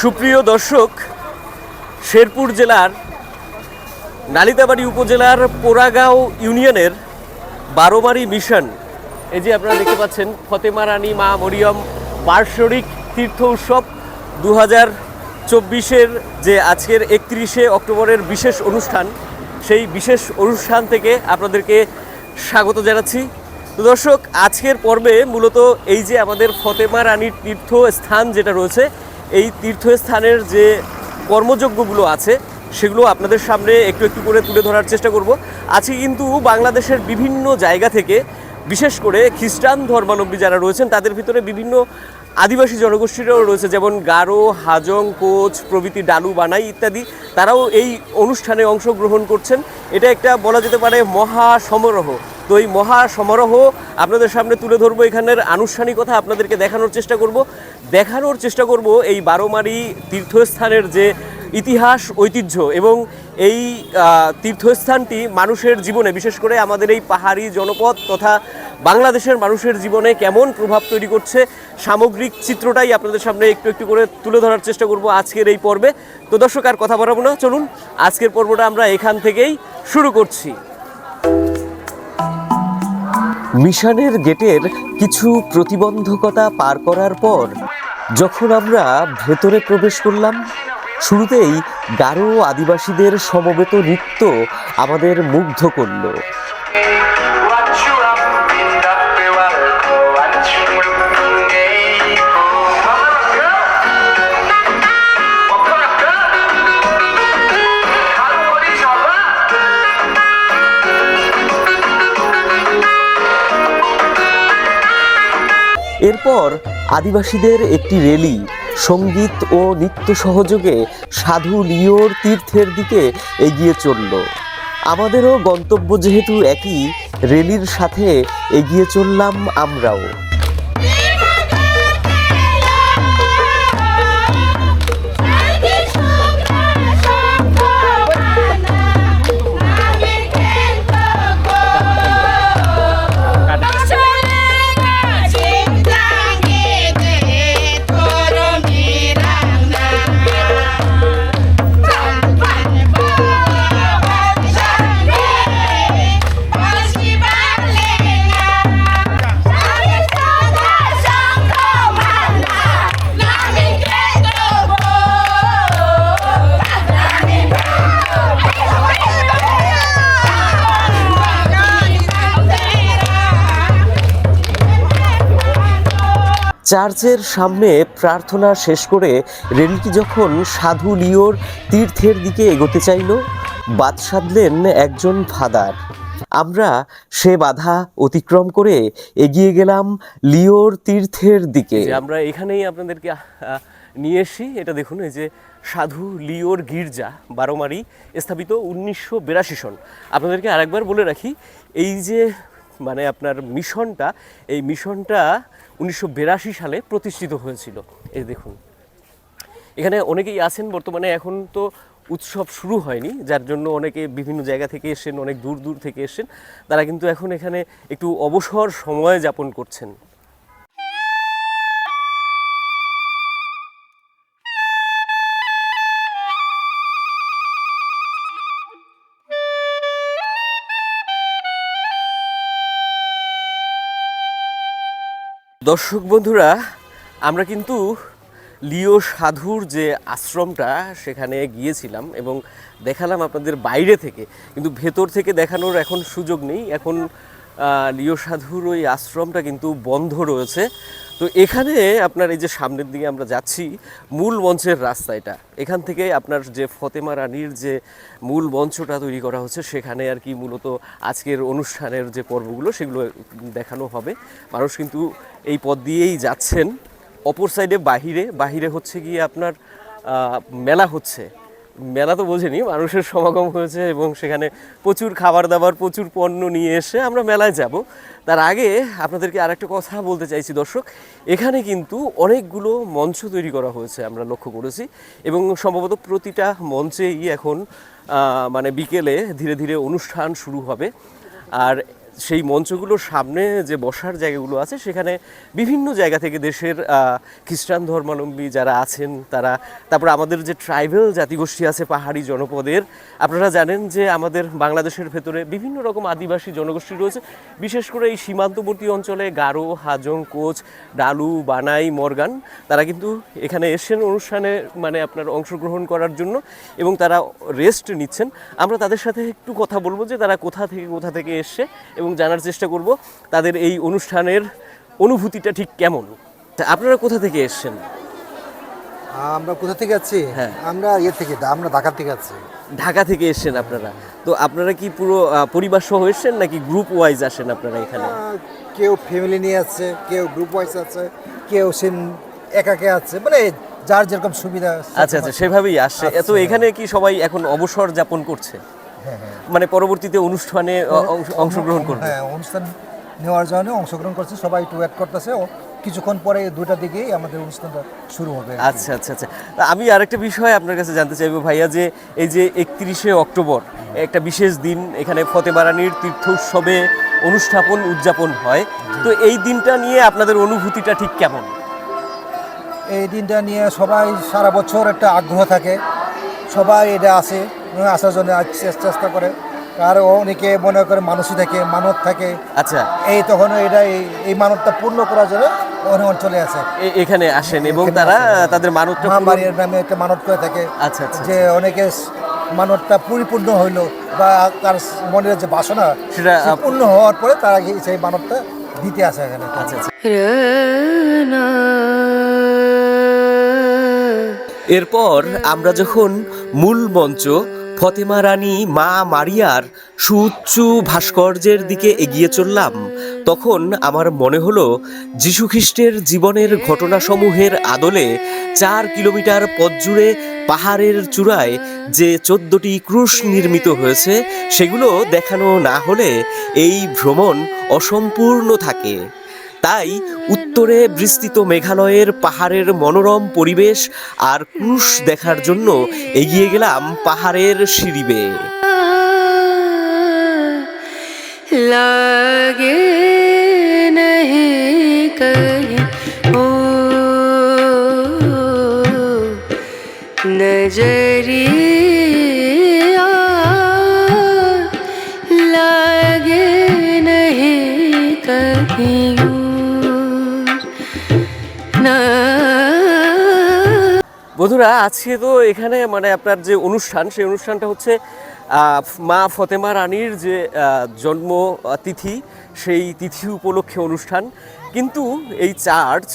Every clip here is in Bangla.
সুপ্রিয় দর্শক, শেরপুর জেলার নালিতাবাড়ি উপজেলার পোড়াগাঁও ইউনিয়নের বারোমারি মিশন, এই যে আপনারা দেখতে পাচ্ছেন, ফতেমা রানী, মা মরিয়ম বার্ষরিক তীর্থ উৎসব দু হাজার চব্বিশের যে আজকের একত্রিশে অক্টোবরের বিশেষ অনুষ্ঠান, সেই বিশেষ অনুষ্ঠান থেকে আপনাদেরকে স্বাগত জানাচ্ছি। তো দর্শক, আজকের পর্বে মূলত এই যে আমাদের ফতেমা রানীর তীর্থ স্থান যেটা রয়েছে এই তীর্থস্থানের যে কর্মযজ্ঞগুলো আছে, সেগুলো আপনাদের সামনে একটু একটু করে তুলে ধরার চেষ্টা করব। আজকে কিন্তু বাংলাদেশের বিভিন্ন জায়গা থেকে, বিশেষ করে খ্রিস্টান ধর্মাবলম্বী যারা রয়েছেন, তাদের ভিতরে বিভিন্ন আদিবাসী জনগোষ্ঠীরাও রয়েছে, যেমন গারো, হাজং, কোচ, প্রভৃতি ডালু, বানাই ইত্যাদি। তারাও এই অনুষ্ঠানে অংশগ্রহণ করছেন। এটা একটা বলা যেতে পারে মহা সমারোহ। তো এই মহা সমারোহ আপনাদের সামনে তুলে ধরবো এখানের আনুষ্ঠানিকতা, আপনাদেরকে দেখানোর চেষ্টা করব। দেখানোর চেষ্টা করব এই বারোমারি তীর্থস্থানের যে ইতিহাস, ঐতিহ্য এবং এই তীর্থস্থানটি মানুষের জীবনে, বিশেষ করে আমাদের এই পাহাড়ি জনপদ তথা বাংলাদেশের মানুষের জীবনে কেমন প্রভাব তৈরি করছে, সামগ্রিক চিত্রটাই আপনাদের সামনে একটু একটু করে তুলে ধরার চেষ্টা করব আজকের এই পর্বে। তো দর্শক, আর কথা বাড়াবো না, চলুন। আজকের পর্বটা আমরা এখান থেকেই শুরু করছি। মিশনের গেটের কিছু প্রতিবন্ধকতা পার করার পর, যখন আমরা ভেতরে প্রবেশ করলাম, শুরুতেই গারো আদিবাসীদের সমবেত নৃত্য আমাদের মুগ্ধ করল। এরপর আদিবাসীদের একটি রেলি, সংগীত ও নৃত্য সহযোগে সাধু লিওর তীর্থের দিকে এগিয়ে চলল। আমাদেরও গন্তব্য যেহেতু একই, রেলির সাথে এগিয়ে চললাম আমরাও। চার্চের সামনে প্রার্থনা শেষ করে রেলটি যখন সাধু লিওর তীর্থের দিকে এগোতে চাইল বাদ সাধলেন একজন ফাদার। আমরা সে বাধা অতিক্রম করে এগিয়ে গেলাম লিওর তীর্থের দিকে। আমরা এখানেই আপনাদেরকে নিয়ে এসি এটা দেখুন, এই যে সাধু লিওর গির্জা, বারোমারি, স্থাপিত উনিশশো বিরাশি সন। আপনাদেরকে আরেকবার বলে রাখি, এই যে মানে আপনার মিশনটা, এই মিশনটা উনিশশো বিরাশি সালে প্রতিষ্ঠিত হয়েছিল। এই দেখুন। এখানে অনেকেই আছেন, বর্তমানে এখন তো উৎসব শুরু হয়নি, যার জন্য অনেকে বিভিন্ন জায়গা থেকে এসেন অনেক দূর দূর থেকে এসেছেন। তারা কিন্তু এখন এখানে একটু অবসর সময় যাপন করছেন। দর্শক বন্ধুরা, আমরা কিন্তু লিও সাধুর যে আশ্রমটা, সেখানে গিয়েছিলাম এবং দেখালাম আপনাদের বাইরে থেকে। কিন্তু ভেতর থেকে দেখানোর এখন সুযোগ নেই। এখন লিও সাধুর ওই আশ্রমটা কিন্তু বন্ধ রয়েছে। তো এখানে আপনার এই যে সামনের দিকে আমরা যাচ্ছি, মূল মঞ্চের রাস্তা এটা। এখান থেকে আপনার যে ফতেমা রানীর যে মূল মঞ্চটা তৈরি করা হচ্ছে, সেখানে আর কি মূলত আজকের অনুষ্ঠানের যে পর্বগুলো, সেগুলো দেখানো হবে। মানুষ কিন্তু এই পথ দিয়েই যাচ্ছেন। অপর সাইডে বাহিরে বাহিরে হচ্ছে গিয়ে আপনার মেলা হচ্ছে। মেলা তো বোঝেনি, মানুষের সমাগম হয়েছে এবং সেখানে প্রচুর খাবার দাবার প্রচুর পণ্য নিয়ে এসে আমরা মেলায় যাব। তার আগে আপনাদেরকে আরেকটা কথা বলতে চাইছি দর্শক, এখানে কিন্তু অনেকগুলো মঞ্চ তৈরি করা হয়েছে আমরা লক্ষ্য করেছি এবং সম্ভবত প্রতিটা মঞ্চেই এখন মানে বিকেলে ধীরে ধীরে অনুষ্ঠান শুরু হবে। আর সেই মঞ্চগুলোর সামনে যে বসার জায়গাগুলো আছে, সেখানে বিভিন্ন জায়গা থেকে দেশের খ্রিস্টান ধর্মাবলম্বী যারা আছেন, তারা, তারপর আমাদের যে ট্রাইবেল জাতিগোষ্ঠী আছে পাহাড়ি জনপদের, আপনারা জানেন যে আমাদের বাংলাদেশের ভেতরে বিভিন্ন রকম আদিবাসী জনগোষ্ঠী রয়েছে। বিশেষ করে এই সীমান্তবর্তী অঞ্চলে গারো, হাজং, কোচ, ডালু, বানাই, মর্গান, তারা কিন্তু এখানে এসেছেন অনুষ্ঠানে মানে আপনার অংশগ্রহণ করার জন্য এবং তারা রেস্ট নিচ্ছেন। আমরা তাদের সাথে একটু কথা বলব যে তারা কোথা থেকে কোথা থেকে এসছে এবং জানার চেষ্টা করব তাদের এই অনুষ্ঠানের অনুভূতিটা ঠিক কেমন? আপনারা কোথা থেকে এসছেন? আমরা কোথা থেকে আছি? হ্যাঁ। আমরা ইয়ে থেকে আমরা ঢাকা থেকে আছি। ঢাকা থেকে এসছেন আপনারা। তো আপনারা কি পুরো পরিবার সহ এসছেন নাকি গ্রুপ ওয়াইজ আসেন আপনারা এখানে? কেউ ফ্যামিলি নিয়ে আছে কেউ গ্রুপ ওয়াইজ আছে কেউ সেম একাকে আছে মানে যার যেরকম সুবিধা আচ্ছা আচ্ছা সেভাবেই আসছে তো এখানে কি সবাই এখন অবসর যাপন করছে? মানে পরবর্তীতে অনুষ্ঠানে অংশগ্রহণ করবে। হ্যাঁ অনুষ্ঠান নেওয়ার জন্য অংশগ্রহণ করছে সবাই একটু ওয়েট করতেছে। ও কিছুক্ষণ পরে দুটার দিকেই আমাদের অনুষ্ঠানটা শুরু হবে আচ্ছা আচ্ছা আচ্ছা। আমি আরেকটা বিষয় আপনার কাছে জানতে চাইব ভাইয়া যে এই যে একত্রিশে অক্টোবর একটা বিশেষ দিন এখানে ফতেবারানির তীর্থ উৎসবে অনুষ্ঠাপন উদযাপন হয়। তো এই দিনটা নিয়ে আপনাদের অনুভূতিটা ঠিক কেমন? এই দিনটা নিয়ে সবাই সারা বছর একটা আগ্রহ থাকে। সবাই এটা এবং আসার জন্য চেষ্টা চেষ্টা করে। আর অনেকে মনে করে মানুষই থাকে মানত থাকে। আচ্ছা। এই তখন এটা এই- এই মানবটা পূর্ণ করার জন্য অনুমান চলে আসে এখানে আসেন এবং তারা তাদের মানবটা মা নামে একটা মানত করে থাকে। আচ্ছা আচ্ছা। যে অনেকে মানবটা পরিপূর্ণ হইল বা তার মনের যে বাসনা সেটা, পূর্ণ হওয়ার পরে তারা সেই মানবটা দিতে আসে এখানে। আচ্ছা আচ্ছা। এরপর আমরা যখন মূল মঞ্চ ফতেমা রানী মা মারিয়ার সুউচ্চু ভাস্কর্যের দিকে এগিয়ে চললাম। তখন আমার মনে হলো যীশুখ্রিস্টের জীবনের ঘটনাসমূহের আদলে চার কিলোমিটার পথ জুড়ে পাহাড়ের চূড়ায় যে চোদ্দটি ক্রুশ নির্মিত হয়েছে, সেগুলো দেখানো না হলে এই ভ্রমণ অসম্পূর্ণ থাকে। তাই উত্তরে বিস্তৃত মেঘালয়ের পাহাড়ের মনোরম পরিবেশ আর ক্রুশ দেখার জন্য এগিয়ে গেলাম পাহাড়ের সিঁড়ি বেয়ে लागे नहीं বন্ধুরা, আজকে তো এখানে মানে আপনার যে অনুষ্ঠান, সেই অনুষ্ঠানটা হচ্ছে মা ফতেমা রানীর যে জন্ম তিথি, সেই তিথি উপলক্ষে অনুষ্ঠান। কিন্তু এই চার্চ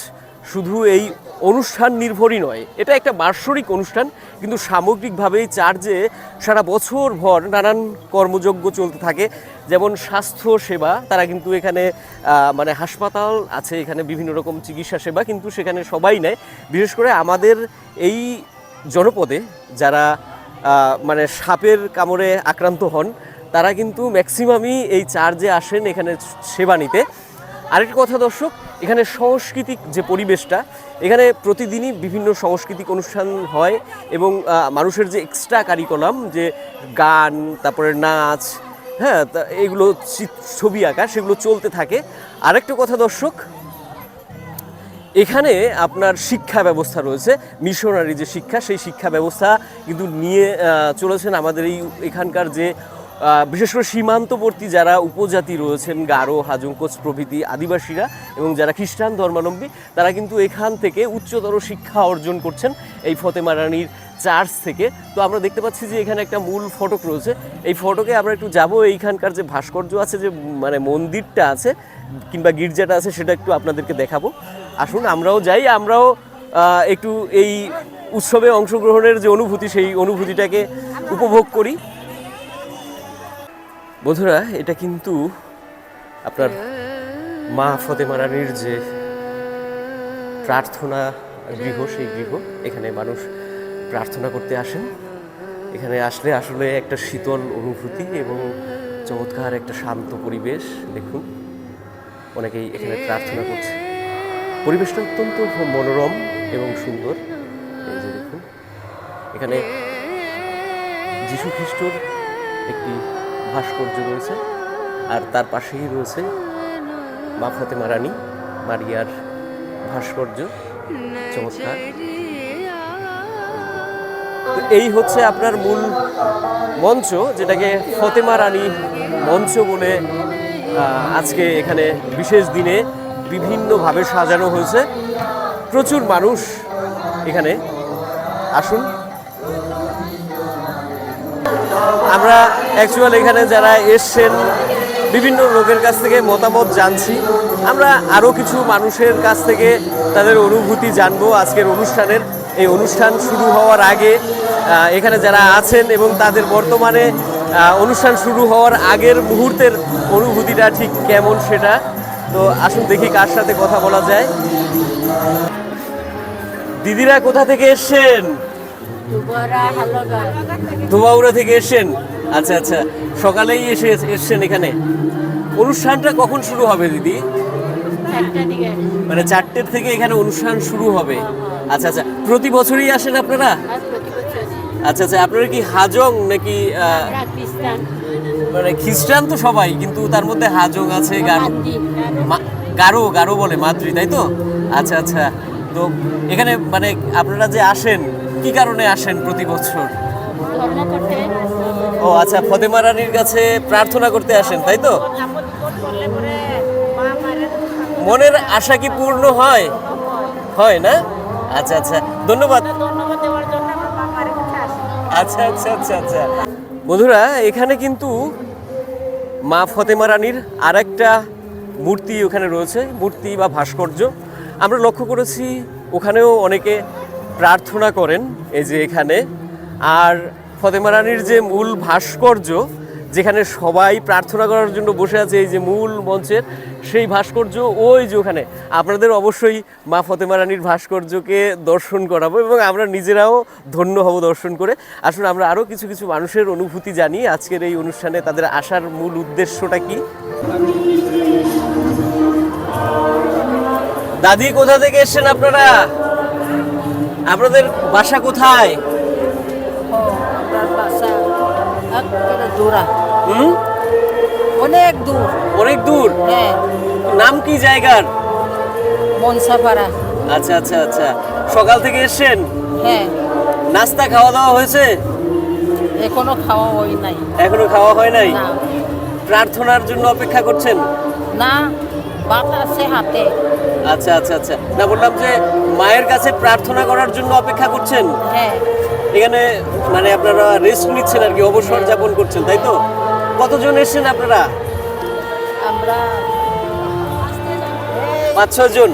শুধু এই অনুষ্ঠান নির্ভরই নয়, এটা একটা বার্ষরিক অনুষ্ঠান। কিন্তু সামগ্রিকভাবে এই চার্চে সারা বছর ভর নানান কর্মযজ্ঞ চলতে থাকে। যেমন স্বাস্থ্য সেবা, তারা কিন্তু এখানে মানে হাসপাতাল আছে, এখানে বিভিন্ন রকম চিকিৎসা সেবা কিন্তু সেখানে সবাই নেয়। বিশেষ করে আমাদের এই জনপদে যারা মানে সাপের কামড়ে আক্রান্ত হন, তারা কিন্তু ম্যাক্সিমামই এই চার্জে আসেন এখানে সেবা নিতে। আরেকটা কথা দর্শক, এখানে সাংস্কৃতিক যে পরিবেশটা, এখানে প্রতিদিনই বিভিন্ন সাংস্কৃতিক অনুষ্ঠান হয় এবং মানুষের যে এক্সট্রা কারিকুলাম যে গান, তারপরে নাচ হ্যাঁ তা এগুলো ছবি আঁকা, সেগুলো চলতে থাকে। আরেকটা কথা দর্শক, এখানে আপনার শিক্ষা ব্যবস্থা রয়েছে। মিশনারি যে শিক্ষা, সেই শিক্ষা ব্যবস্থা কিন্তু নিয়ে চলেছেন আমাদের এই এখানকার যে বিশেষ করে সীমান্তবর্তী যারা উপজাতি রয়েছেন, গারো, হাজংকোচ প্রভৃতি আদিবাসীরা এবং যারা খ্রিস্টান ধর্মাবলম্বী, তারা কিন্তু এখান থেকে উচ্চতর শিক্ষা অর্জন করছেন। এই ফতেমা রানীর চার্চ থেকে। তো আমরা দেখতে পাচ্ছি যে এখানে একটা মূল ফটক রয়েছে। এই ফটকে আমরা একটু যাব। এইখানকার যে ভাস্কর্য আছে, যে মানে মন্দিরটা আছে, কিংবা গির্জাটা আছে, সেটা একটু আপনাদেরকে দেখাবো। আসুন, আমরাও যাই। আমরাও একটু এই উৎসবে অংশগ্রহণের যে অনুভূতি, সেই অনুভূতিটাকে উপভোগ করি। বন্ধুরা, এটা কিন্তু আপনার মা ফতেমা রানীর যে প্রার্থনা গৃহ, সেই গৃহ। এখানে মানুষ প্রার্থনা করতে আসেন। এখানে আসলে আসলে একটা শীতল অনুভূতি এবং চমৎকার একটা শান্ত পরিবেশ, দেখুন। অনেকেই এখানে প্রার্থনা করছে। পরিবেশটা অত্যন্ত মনোরম এবং সুন্দর। এই যে দেখুন। এখানে যীশু খ্রিস্টর একটি ভাস্কর্য রয়েছে আর তার পাশেই রয়েছে মা ফতেমা রানী, মারিয়ার ভাস্কর্য। চমৎকার। তো এই হচ্ছে আপনার মূল মঞ্চ, যেটাকে ফতেমা রানী মঞ্চ বলে আজকে এখানে বিশেষ দিনে বিভিন্নভাবে সাজানো হয়েছে। প্রচুর মানুষ এখানে আসুন। আমরা অ্যাকচুয়াল এখানে যারা এসছেন, বিভিন্ন লোকের কাছ থেকে মতামত জানছি। আমরা আরও কিছু মানুষের কাছ থেকে তাদের অনুভূতি জানব আজকের অনুষ্ঠানের। এই অনুষ্ঠান শুরু হওয়ার আগে এখানে যারা আছেন এবং তাদের বর্তমানে অনুষ্ঠান শুরু হওয়ার আগের মুহূর্তের অনুভূতিটা ঠিক কেমন সেটা? তো আসুন দেখি কার সাথে কথা বলা যায়। দিদিরা কোথা থেকে এসছেন? ধোবাউড়া থেকে এসছেন? আচ্ছা আচ্ছা। সকালেই এসে এসছেন এখানে। অনুষ্ঠানটা কখন শুরু হবে দিদি? মানে চারটের থেকে এখানে অনুষ্ঠান শুরু হবে। আচ্ছা আচ্ছা প্রতি বছরই আসেন আপনারা? আচ্ছা আচ্ছা আপনারা কি হাজং নাকি মানে খ্রিস্টান তো সবাই কিন্তু তার মধ্যে হাজং আছে গারো গারো। গারো বলে মাদ্রি তাই তো? আচ্ছা আচ্ছা তো এখানে মানে আপনারা যে আসেন কি কারণে আসেন প্রতি বছর? ও আচ্ছা ফতেমা রানীর কাছে প্রার্থনা করতে আসেন তাই তো? মনের আশা কি পূর্ণ হয়? হয় না? আচ্ছা আচ্ছা। ধন্যবাদ। আচ্ছা আচ্ছা আচ্ছা আচ্ছা। বন্ধুরা এখানে কিন্তু মা ফতেমা রানীর আর একটা মূর্তি ওখানে রয়েছে মূর্তি বা ভাস্কর্য। আমরা লক্ষ্য করেছি ওখানেও অনেকে প্রার্থনা করেন এই যে এখানে। আর ফতেমা রানীর যে মূল ভাস্কর্য যেখানে সবাই প্রার্থনা করার জন্য বসে আছে এই যে মূল মঞ্চের সেই ভাস্কর্য, ওই যে ওখানে। আপনাদের অবশ্যই মা ফতেমা রানীর ভাস্কর্যকে দর্শন করাবো এবং আমরা নিজেরাও ধন্য হব দর্শন করে। আসলে আমরা আরও কিছু কিছু মানুষের অনুভূতি জানি। আজকের এই অনুষ্ঠানে তাদের আসার মূল উদ্দেশ্যটা কি? দাদি, কোথা থেকে এসেছেন আপনারা? আপনাদের বাসা কোথায়? হুম? অনেক দূর। অনেক দূর? হ্যাঁ। নাম কি জায়গার? মনসাপাড়া। আচ্ছা আচ্ছা আচ্ছা। সকাল থেকে এসেছেন? হ্যাঁ। নাস্তা খাওয়া দাওয়া হয়েছে? এখনও খাওয়া হয় নাই। এখনও খাওয়া হয় নাই? প্রার্থনার জন্য অপেক্ষা করছেন? না ভাত আছে হাতে আচ্ছা আচ্ছা আচ্ছা। না বললাম যে মায়ের কাছে প্রার্থনা করার জন্য অপেক্ষা করছেন? হ্যাঁ। এখানে মানে আপনারা রেস্ট নিচ্ছেন আর কি অবসর যাপন করছেন তাই তো? কতজন এসেছেন আপনারা? আমরা পাঁচ ছয় জন?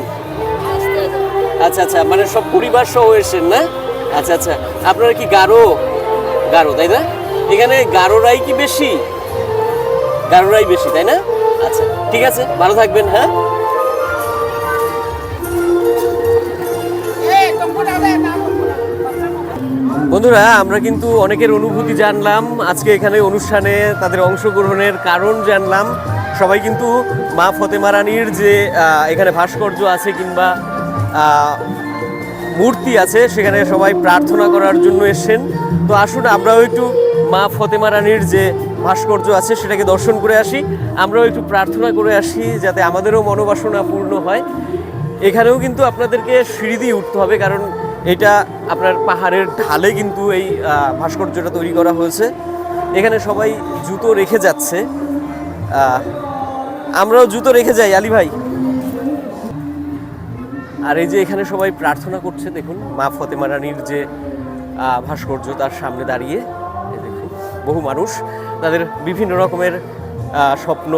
আচ্ছা আচ্ছা মানে সব পরিবার সহ এসেছেন না? আচ্ছা আচ্ছা আপনারা কি গারো? গারো তাই না? এখানে গারোরাই কি বেশি? গারোরাই বেশি তাই না? আচ্ছা ঠিক আছে ভালো থাকবেন হ্যাঁ? বন্ধুরা, আমরা কিন্তু অনেকের অনুভূতি জানলাম। আজকে এখানে অনুষ্ঠানে তাদের অংশগ্রহণের কারণ জানলাম। সবাই কিন্তু মা ফতেমা রানীর যে এখানে ভাস্কর্য আছে কিংবা মূর্তি আছে, সেখানে সবাই প্রার্থনা করার জন্য এসেছেন। তো আসুন, আমরাও একটু মা ফতেমা রানীর যে ভাস্কর্য আছে, সেটাকে দর্শন করে আসি। আমরাও একটু প্রার্থনা করে আসি, যাতে আমাদেরও মনোবাসনা পূর্ণ হয়। এখানেও কিন্তু আপনাদেরকে সিঁড়ি দিয়ে উঠতে হবে, কারণ এটা আপনার পাহাড়ের ঢালে কিন্তু এই ভাস্কর্যটা তৈরি করা হয়েছে। এখানে সবাই জুতো রেখে যাচ্ছে। আমরাও জুতো রেখে যাই, আলী ভাই। আর এই যে এখানে সবাই প্রার্থনা করছে, দেখুন, মা ফতেমা রানীর যে ভাস্কর্য তার সামনে দাঁড়িয়ে দেখুন, বহু মানুষ। তাদের বিভিন্ন রকমের স্বপ্ন,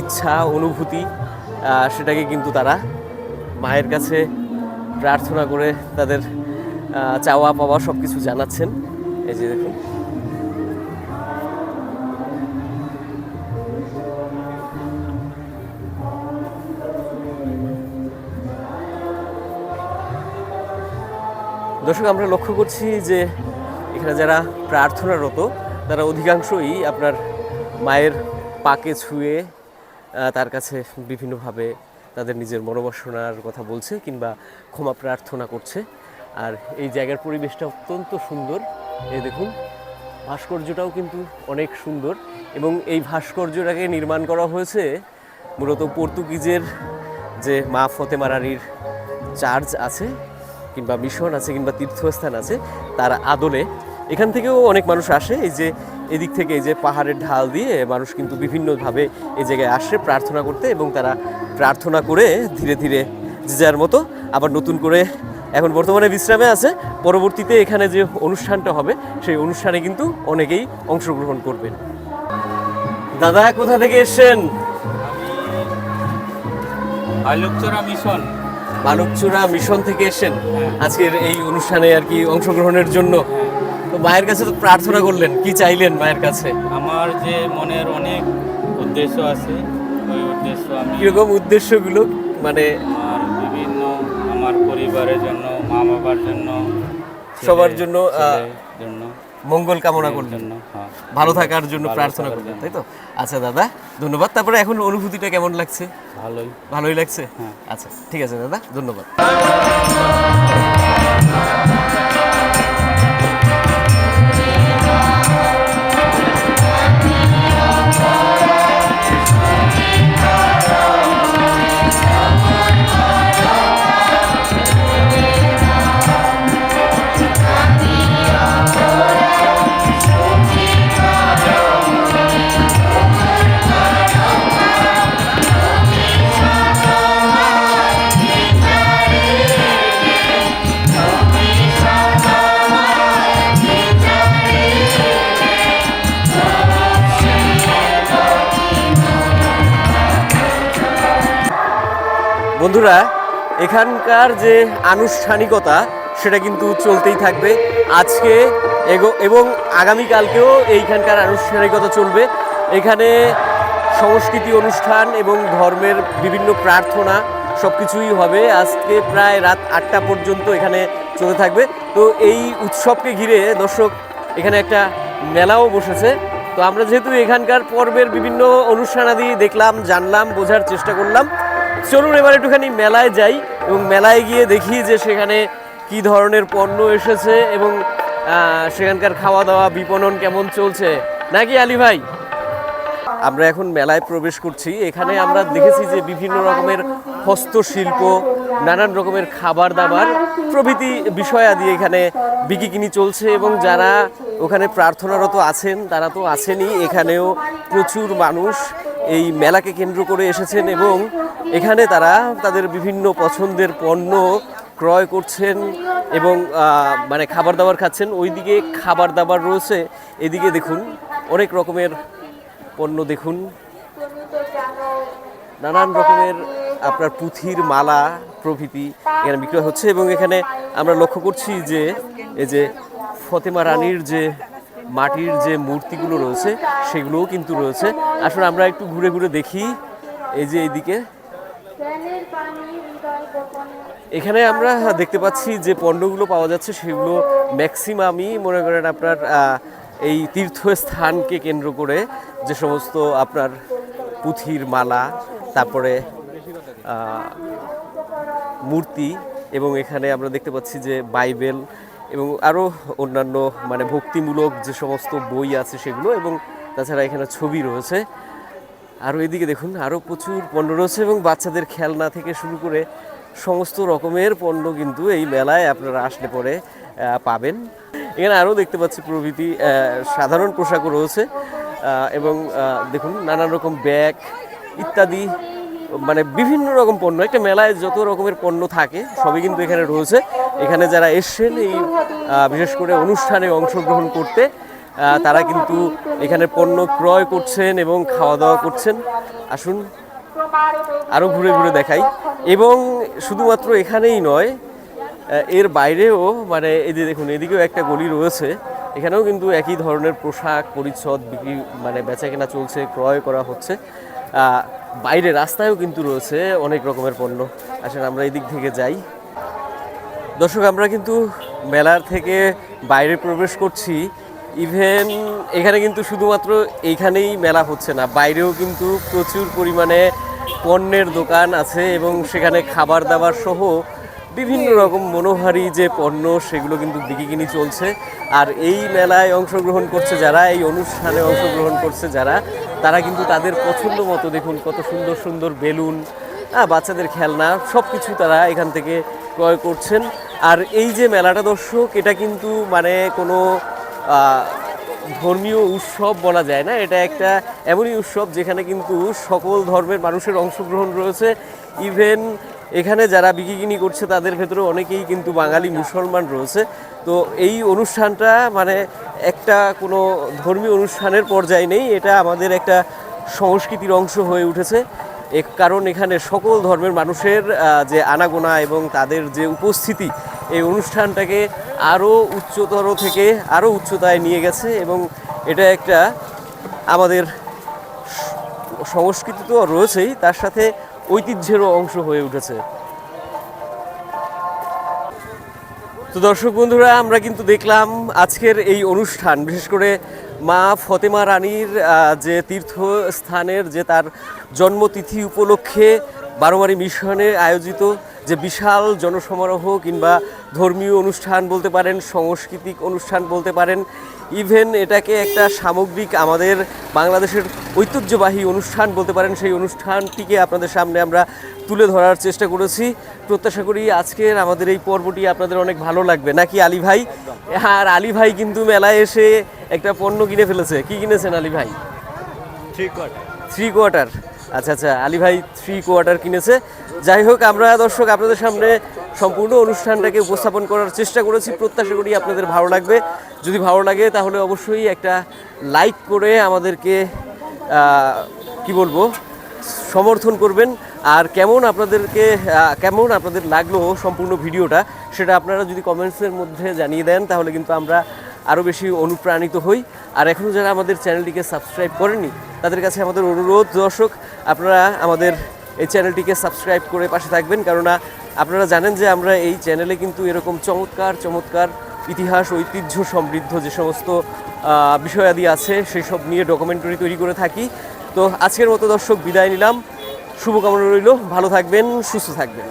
ইচ্ছা, অনুভূতি সেটাকে কিন্তু তারা মায়ের কাছে প্রার্থনা করে তাদের চাওয়া পাওয়া সব কিছু জানাচ্ছেন। এই যে দেখুন। দর্শক, আমরা লক্ষ্য করছি যে এখানে যারা প্রার্থনারত, তারা অধিকাংশই আপনার মায়ের পাকে ছুঁয়ে তার কাছে বিভিন্নভাবে তাদের নিজের মনোবাসনার কথা বলছে কিংবা ক্ষমা প্রার্থনা করছে। আর এই জায়গার পরিবেশটা অত্যন্ত সুন্দর। এই দেখুন, ভাস্কর্যটাও কিন্তু অনেক সুন্দর এবং এই ভাস্কর্যটাকে নির্মাণ করা হয়েছে মূলত পর্তুগিজের যে মা ফতেমা রানীর চার্চ আছে কিংবা মিশন আছে কিংবা তীর্থস্থান আছে, তার আদলে এখান থেকেও অনেক মানুষ আসে। এই যে এদিক থেকে এই যে পাহাড়ের ঢাল দিয়ে মানুষ কিন্তু বিভিন্নভাবে এই জায়গায় আসে প্রার্থনা করতে এবং তারা প্রার্থনা করে ধীরে ধীরে যে যার মতো আবার নতুন করে এখন বর্তমানে বিশ্রামে আছে। পরবর্তীতে এখানে যে অনুষ্ঠানটা হবে সেই অনুষ্ঠানে কিন্তু অনেকেই অংশগ্রহণ করবেন। দাদা কোথা থেকে এসেছেন? আলোকচরা মিশন। বালকচূড়া মিশন থেকে এসেছেন। আজকের এই অনুষ্ঠানে আর কি অংশগ্রহণের জন্য। তো মায়ের কাছে তো প্রার্থনা করলেন কি চাইলেন মায়ের কাছে? আমার যে মনের অনেক উদ্দেশ্য আছে ওই উদ্দেশ্য আমি কীরকম উদ্দেশ্যগুলো? মানে আমার বিভিন্ন আমার পরিবারের জন্য মা বাবার জন্য সবার জন্য, জন্য মঙ্গল কামনা করলেন। জন্য হ্যাঁ। ভালো থাকার জন্য প্রার্থনা করলেন তাই তো? আচ্ছা দাদা ধন্যবাদ। তারপরে এখন অনুভূতিটা কেমন লাগছে? ভালোই। ভালোই লাগছে? হ্যাঁ। আচ্ছা ঠিক আছে দাদা ধন্যবাদ। বন্ধুরা, এখানকার যে আনুষ্ঠানিকতা, সেটা কিন্তু চলতেই থাকবে। আজকে এবং আগামীকালকেও এইখানকার আনুষ্ঠানিকতা চলবে। এখানে সংস্কৃতি অনুষ্ঠান এবং ধর্মের বিভিন্ন প্রার্থনা সব কিছুই হবে। আজকে প্রায় রাত আটটা পর্যন্ত এখানে চলে থাকবে। তো এই উৎসবকে ঘিরে দর্শক, এখানে একটা মেলাও বসেছে। তো আমরা যেহেতু এখানকার পর্বের বিভিন্ন অনুষ্ঠানাদি দেখলাম, জানলাম, বোঝার চেষ্টা করলাম চলুন এবার একটুখানি মেলায় যাই এবং মেলায় গিয়ে দেখি যে সেখানে কি ধরনের পণ্য এসেছে এবং সেখানকার খাওয়া দাওয়া বিপণন কেমন চলছে। নাকি আলী ভাই? আমরা এখন মেলায় প্রবেশ করছি। এখানে আমরা দেখেছি যে বিভিন্ন রকমের হস্তশিল্প, নানান রকমের খাবার দাবার, প্রভৃতি বিষয় আদি এখানে বিকিকিনি চলছে এবং যারা ওখানে প্রার্থনারত আছেন, তারা তো আছেনই। এখানেও প্রচুর মানুষ। এই মেলাকে কেন্দ্র করে এসেছেন এবং এখানে তারা তাদের বিভিন্ন পছন্দের পণ্য ক্রয় করছেন এবং মানে খাবার দাবার খাচ্ছেন। ওইদিকে খাবার দাবার রয়েছে। এদিকে দেখুন, অনেক রকমের পণ্য দেখুন। নানান রকমের আপনার পুঁথির মালা, প্রভৃতি এখানে বিক্রয় হচ্ছে এবং এখানে আমরা লক্ষ্য করছি যে, এই যে ফতেমা রানীর যে মাটির যে মূর্তিগুলো রয়েছে, সেগুলোও কিন্তু রয়েছে। আসলে আমরা একটু ঘুরে ঘুরে দেখি এই যে এইদিকে। এখানে আমরা দেখতে পাচ্ছি যে পণ্যগুলো পাওয়া যাচ্ছে, সেগুলো ম্যাক্সিমামই মনে করেন আপনার এই তীর্থস্থানকে কেন্দ্র করে যে সমস্ত আপনার পুঁথির মালা, তারপরে মূর্তি এবং এখানে আমরা দেখতে পাচ্ছি যে বাইবেল এবং আরও অন্যান্য মানে ভক্তিমূলক যে সমস্ত বই আছে সেগুলো এবং তাছাড়া এখানে ছবি রয়েছে। আরও এদিকে দেখুন আরও প্রচুর পণ্য রয়েছে এবং বাচ্চাদের খেলনা থেকে শুরু করে সমস্ত রকমের পণ্য কিন্তু এই মেলায় আপনারা আসলে পরে পাবেন। এখানে আরও দেখতে পাচ্ছি প্রভৃতি সাধারণ পোশাকও রয়েছে এবং দেখুন, নানান রকম ব্যাগ ইত্যাদি মানে বিভিন্ন রকম পণ্য, একটা মেলায় যত রকমের পণ্য থাকে, সবই কিন্তু এখানে রয়েছে। এখানে যারা এসছেন এই বিশেষ করে অনুষ্ঠানে অংশগ্রহণ করতে তারা কিন্তু এখানে পণ্য ক্রয় করছেন এবং খাওয়া দাওয়া করছেন। আসুন আরও ঘুরে ঘুরে দেখাই। এবং শুধুমাত্র এখানেই নয় এর বাইরেও মানে এই যে দেখুন, এদিকেও একটা গলি রয়েছে। এখানেও কিন্তু একই ধরনের পোশাক, পরিচ্ছদ বিক্রি মানে বেচা কেনা চলছে, ক্রয় করা হচ্ছে। বাইরে রাস্তায়ও কিন্তু রয়েছে অনেক রকমের পণ্য। আসলে আমরা এই দিক থেকে যাই। দর্শক, আমরা কিন্তু মেলার থেকে বাইরে প্রবেশ করছি। ইভেন এখানে কিন্তু শুধুমাত্র এইখানেই মেলা হচ্ছে না, বাইরেও কিন্তু প্রচুর পরিমাণে পণ্যের দোকান আছে এবং সেখানে খাবার দাবার সহ বিভিন্ন রকম মনোহারী যে পণ্য, সেগুলো কিন্তু বিকিকিনি চলছে। আর এই মেলায় অংশগ্রহণ করছে যারা, এই অনুষ্ঠানে অংশগ্রহণ করছে যারা, তারা কিন্তু তাদের পছন্দ মতো দেখুন কত সুন্দর সুন্দর বেলুন হ্যাঁ বাচ্চাদের খেলনা সব কিছু তারা এখান থেকে ক্রয় করছেন। আর এই যে মেলাটা দর্শক, এটা কিন্তু মানে কোনো ধর্মীয় উৎসব বলা যায় না, এটা একটা এমনই উৎসব যেখানে কিন্তু সকল ধর্মের মানুষের অংশগ্রহণ রয়েছে। ইভেন এখানে যারা বিকিকিনি করছে তাদের ভেতরে অনেকেই কিন্তু বাঙালি মুসলমান রয়েছে। তো এই অনুষ্ঠানটা মানে একটা কোনো ধর্মীয় অনুষ্ঠানের পর্যায়ে নেই, এটা আমাদের একটা সংস্কৃতির অংশ হয়ে উঠেছে। এক কারণ এখানে সকল ধর্মের মানুষের যে আনাগোনা এবং তাদের যে উপস্থিতি, এই অনুষ্ঠানটাকে আরও উচ্চতর থেকে আরও উচ্চতায় নিয়ে গেছে এবং এটা একটা আমাদের সংস্কৃতি তো রয়েছেই, তার সাথে ঐতিহ্যেরও অংশ হয়ে উঠেছে। তো দর্শক বন্ধুরা, আমরা কিন্তু দেখলাম আজকের এই অনুষ্ঠান, বিশেষ করে মা ফতেমা রানীর যে তীর্থস্থানের যে তার জন্মতিথি উপলক্ষে বারোমারি মিশনে আয়োজিত যে বিশাল জনসমারোহ কিংবা ধর্মীয় অনুষ্ঠান বলতে পারেন সাংস্কৃতিক অনুষ্ঠান বলতে পারেন ইভেন এটাকে একটা সামগ্রিক আমাদের বাংলাদেশের ঐতিহ্যবাহী অনুষ্ঠান বলতে পারেন সেই অনুষ্ঠানটিকে আপনাদের সামনে আমরা তুলে ধরার চেষ্টা করেছি। প্রত্যাশা করি আজকের আমাদের এই পর্বটি আপনাদের অনেক ভালো লাগবে। নাকি আলী ভাই? আর আলী ভাই কিন্তু মেলায় এসে একটা পণ্য কিনে ফেলেছে। কি কিনেছেন আলী ভাই? থ্রি কোয়ার্টার আচ্ছা আচ্ছা আলী ভাই থ্রি কোয়ার্টার কিনেছে। যাই হোক, আমরা দর্শক, আপনাদের সামনে সম্পূর্ণ অনুষ্ঠানটাকে উপস্থাপন করার চেষ্টা করেছি। প্রত্যাশা করি আপনাদের ভালো লাগবে। যদি ভালো লাগে, তাহলে অবশ্যই একটা লাইক করে আমাদেরকে কি বলব, সমর্থন করবেন। আর কেমন আপনাদেরকে কেমন আপনাদের লাগল সম্পূর্ণ ভিডিওটা, সেটা আপনারা যদি কমেন্টসের মধ্যে জানিয়ে দেন, তাহলে কিন্তু আমরা আরও বেশি অনুপ্রাণিত হই। আর এখনও যারা আমাদের চ্যানেলটিকে সাবস্ক্রাইব করেনি তাদের কাছে আমাদের অনুরোধ, দর্শক, আপনারা আমাদের এই চ্যানেলটিকে সাবস্ক্রাইব করে পাশে থাকবেন। কেননা আপনারা জানেন যে আমরা এই চ্যানেলে কিন্তু এরকম চমৎকার চমৎকার ইতিহাস, ঐতিহ্য সমৃদ্ধ যে সমস্ত বিষয়াদি আছে, সেই সব নিয়ে ডকুমেন্টারি তৈরি করে থাকি। তো আজকের মতো দর্শক বিদায় নিলাম। শুভকামনা রইল। ভালো থাকবেন, সুস্থ থাকবেন।